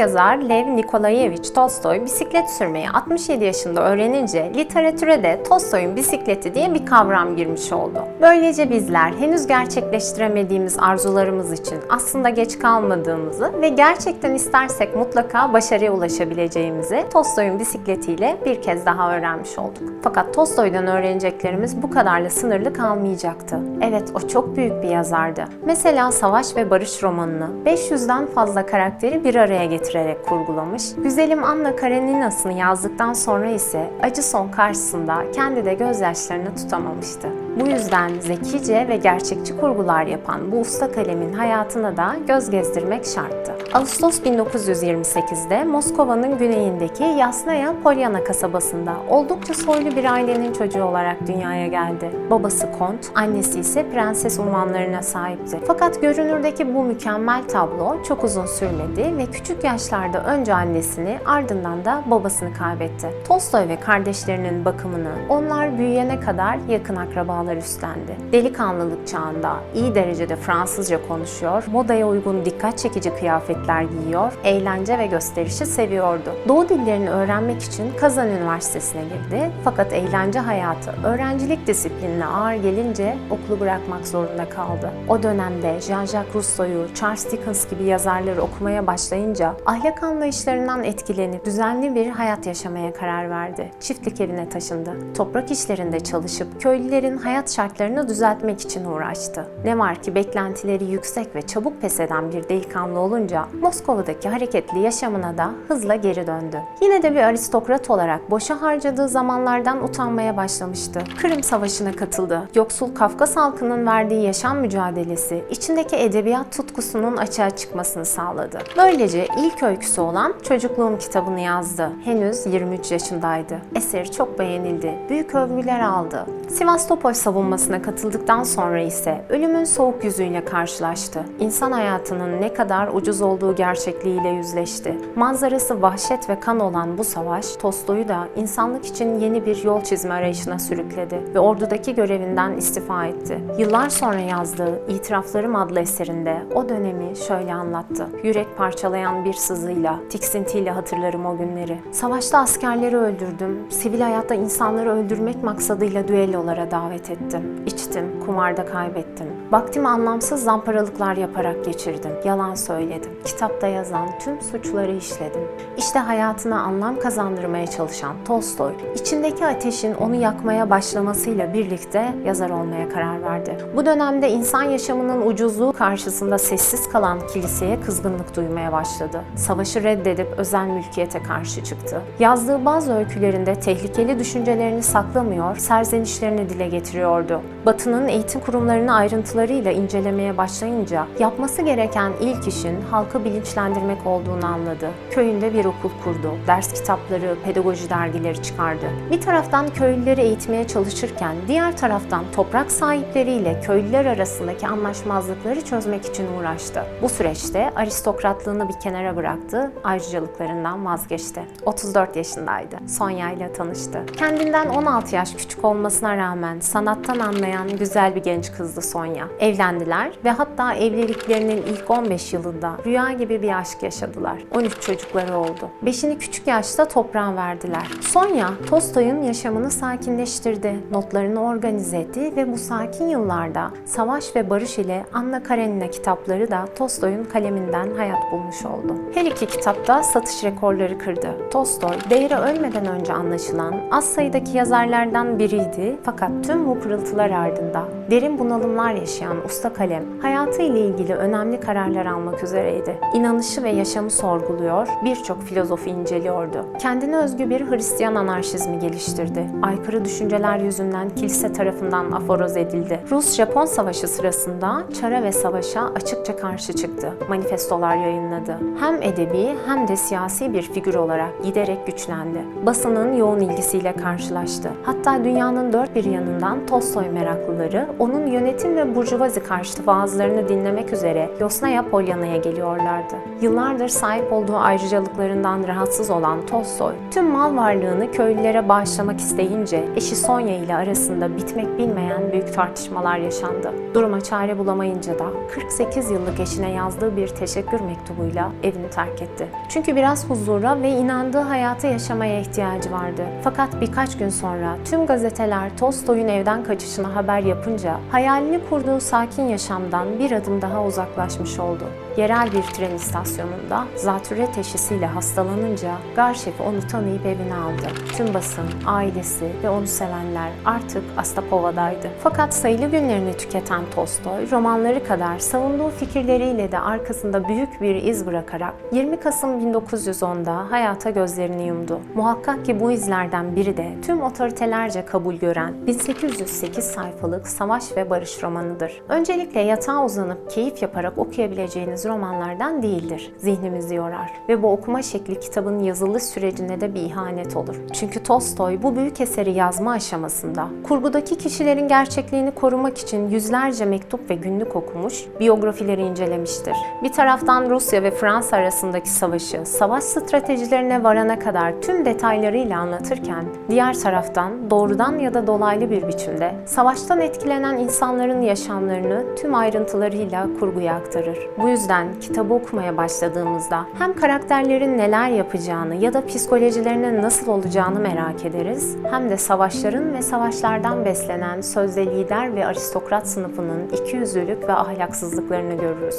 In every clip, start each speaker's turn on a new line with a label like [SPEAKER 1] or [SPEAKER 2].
[SPEAKER 1] yazar Lev Nikolayevich Tolstoy bisiklet sürmeyi 67 yaşında öğrenince literatüre de Tolstoy'un bisikleti diye bir kavram girmiş oldu. Böylece bizler henüz gerçekleştiremediğimiz arzularımız için aslında geç kalmadığımızı ve gerçekten istersek mutlaka başarıya ulaşabileceğimizi Tolstoy'un bisikletiyle bir kez daha öğrenmiş olduk. Fakat Tolstoy'dan öğreneceklerimiz bu kadarla sınırlı kalmayacaktı. Evet o çok büyük bir yazardı. Mesela Savaş ve Barış romanını 500'den fazla karakteri bir araya getirerek kurgulamış. Güzelim Anna Karenina'sını yazdıktan sonra ise acı son karşısında kendi de gözyaşlarını tutamamıştı. Bu yüzden zekice ve gerçekçi kurgular yapan bu usta kalemin hayatına da göz gezdirmek şarttı. Ağustos 1928'de Moskova'nın güneyindeki Yasnaya Polyana kasabasında oldukça soylu bir ailenin çocuğu olarak dünyaya geldi. Babası kont, annesi ise prenses unvanlarına sahipti. Fakat görünürdeki bu mükemmel tablo çok uzun sürmedi ve küçük yaşlarda önce annesini ardından da babasını kaybetti. Tolstoy ve kardeşlerinin bakımını onlar büyüyene kadar yakın akrabalar üstlendi. Delikanlılık çağında iyi derecede Fransızca konuşuyor, modaya uygun dikkat çekici kıyafetler giyiyor, eğlence ve gösterişi seviyordu. Doğu dillerini öğrenmek için Kazan Üniversitesi'ne girdi fakat eğlence hayatı öğrencilik disiplinine ağır gelince okulu bırakmak zorunda kaldı. O dönemde Jean-Jacques Rousseau'yu, Charles Dickens gibi yazarları okumaya başlayınca ahlak anlayışlarından etkilenip düzenli bir hayat yaşamaya karar verdi. Çiftlik evine taşındı. Toprak işlerinde çalışıp köylülerin hayat şartlarını düzeltmek için uğraştı. Ne var ki beklentileri yüksek ve çabuk pes eden bir delikanlı olunca Moskova'daki hareketli yaşamına da hızla geri döndü. Yine de bir aristokrat olarak boşa harcadığı zamanlardan utanmaya başlamıştı. Kırım Savaşı'na katıldı. Yoksul Kafkas halkının verdiği yaşam mücadelesi içindeki edebiyat tutkusunun açığa çıkmasını sağladı. Böylece ilk öyküsü olan Çocukluğum kitabını yazdı. Henüz 23 yaşındaydı. Eseri çok beğenildi. Büyük övgüler aldı. Sivastopol savunmasına katıldıktan sonra ise ölümün soğuk yüzüyle karşılaştı. İnsan hayatının ne kadar ucuz olduğu gerçekliğiyle yüzleşti. Manzarası vahşet ve kan olan bu savaş Tolstoy'u da insanlık için yeni bir yol çizme arayışına sürükledi ve ordudaki görevinden istifa etti. Yıllar sonra yazdığı İtiraflarım adlı eserinde o dönemi şöyle anlattı. Yürek parçalayan bir sızıyla, tiksintiyle hatırlarım o günleri. Savaşta askerleri öldürdüm, sivil hayatta insanları öldürmek maksadıyla düellolara davet ettim. İçtim, kumarda kaybettim. Vaktimi anlamsız zamparalıklar yaparak geçirdim. Yalan söyledim. Kitapta yazan tüm suçları işledim. İşte hayatına anlam kazandırmaya çalışan Tolstoy, içindeki ateşin onu yakmaya başlamasıyla birlikte yazar olmaya karar verdi. Bu dönemde insan yaşamının ucuzluğu karşısında sessiz kalan kiliseye kızgınlık duymaya başladı. Savaşı reddedip özel mülkiyete karşı çıktı. Yazdığı bazı öykülerinde tehlikeli düşüncelerini saklamıyor, serzenişlerini dile getiriyordu. Batı'nın eğitim kurumlarını ayrıntılarıyla incelemeye başlayınca yapması gereken ilk işin bilinçlendirmek olduğunu anladı. Köyünde bir okul kurdu. Ders kitapları, pedagoji dergileri çıkardı. Bir taraftan köylüleri eğitmeye çalışırken diğer taraftan toprak sahipleriyle köylüler arasındaki anlaşmazlıkları çözmek için uğraştı. Bu süreçte aristokratlığını bir kenara bıraktı, ayrıcalıklarından vazgeçti. 34 yaşındaydı. Sonya ile tanıştı. Kendinden 16 yaş küçük olmasına rağmen sanattan anlayan güzel bir genç kızdı Sonya. Evlendiler ve hatta evliliklerinin ilk 15 yılında rüya gibi bir aşk yaşadılar. 13 çocukları oldu. Beşini küçük yaşta toprağa verdiler. Sonya, Tolstoy'un yaşamını sakinleştirdi, notlarını organize etti ve bu sakin yıllarda Savaş ve Barış ile Anna Karenina kitapları da Tolstoy'un kaleminden hayat bulmuş oldu. Her iki kitapta satış rekorları kırdı. Tolstoy, değeri ölmeden önce anlaşılan az sayıdaki yazarlardan biriydi fakat tüm bu pırıltılar ardında derin bunalımlar yaşayan usta kalem hayatı ile ilgili önemli kararlar almak üzereydi. İnanışı ve yaşamı sorguluyor, birçok filozofu inceliyordu. Kendine özgü bir Hristiyan anarşizmi geliştirdi. Aykırı düşünceler yüzünden kilise tarafından aforoz edildi. Rus-Japon savaşı sırasında çara ve savaşa açıkça karşı çıktı. Manifestolar yayınladı. Hem edebi hem de siyasi bir figür olarak giderek güçlendi. Basının yoğun ilgisiyle karşılaştı. Hatta dünyanın dört bir yanından Tolstoy meraklıları onun yönetim ve burjuvazi karşıtı vaazlarını dinlemek üzere Yosnaya Polyana'ya geliyorlardı. Yıllardır sahip olduğu ayrıcalıklarından rahatsız olan Tolstoy, tüm mal varlığını köylülere bağışlamak isteyince eşi Sonya ile arasında bitmek bilmeyen büyük tartışmalar yaşandı. Duruma çare bulamayınca da 48 yıllık eşine yazdığı bir teşekkür mektubuyla evini terk etti. Çünkü biraz huzura ve inandığı hayatı yaşamaya ihtiyacı vardı. Fakat birkaç gün sonra tüm gazeteler Tolstoy'un evden kaçışına haber yapınca hayalini kurduğu sakin yaşamdan bir adım daha uzaklaşmış oldu. Yerel bir tren istasyonunda zatürre teşhisiyle hastalanınca Garşef onu tanıyıp evine aldı. Tüm basın, ailesi ve onu sevenler artık Astapova'daydı. Fakat sayılı günlerini tüketen Tolstoy, romanları kadar savunduğu fikirleriyle de arkasında büyük bir iz bırakarak 20 Kasım 1910'da hayata gözlerini yumdu. Muhakkak ki bu izlerden biri de tüm otoritelerce kabul gören 1808 sayfalık Savaş ve Barış romanıdır. Öncelikle yatağa uzanıp keyif yaparak okuyabileceğiniz romanlardan değildir. Zihnimizi yorar ve bu okuma şekli kitabın yazılı sürecine de bir ihanet olur. Çünkü Tolstoy bu büyük eseri yazma aşamasında kurgudaki kişilerin gerçekliğini korumak için yüzlerce mektup ve günlük okumuş, biyografileri incelemiştir. Bir taraftan Rusya ve Fransa arasındaki savaşı, savaş stratejilerine varana kadar tüm detaylarıyla anlatırken, diğer taraftan doğrudan ya da dolaylı bir biçimde savaştan etkilenen insanların yaşamlarını tüm ayrıntılarıyla kurguya aktarır. Bu yüzden kitabı okumaya başladığımızda hem karakterlerin neler yapacağını ya da psikolojilerinin nasıl olacağını merak ederiz, hem de savaşların ve savaşlardan beslenen sözde lider ve aristokrat sınıfının ikiyüzlülük ve ahlaksızlıklarını görürüz.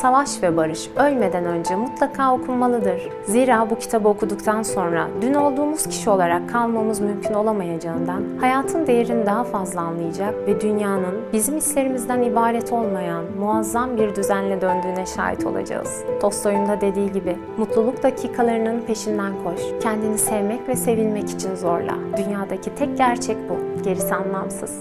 [SPEAKER 1] Savaş ve Barış ölmeden önce mutlaka okunmalıdır. Zira bu kitabı okuduktan sonra dün olduğumuz kişi olarak kalmamız mümkün olamayacağından hayatın değerini daha fazla anlayacak ve dünyanın bizim hislerimizden ibaret olmayan muazzam bir düzenle döndüğüne şahit olacağız. Tolstoy'un da dediği gibi mutluluk dakikalarının peşinden koş. Kendini sevmek ve sevilmek için zorla. Dünyadaki tek gerçek bu. Gerisi anlamsız.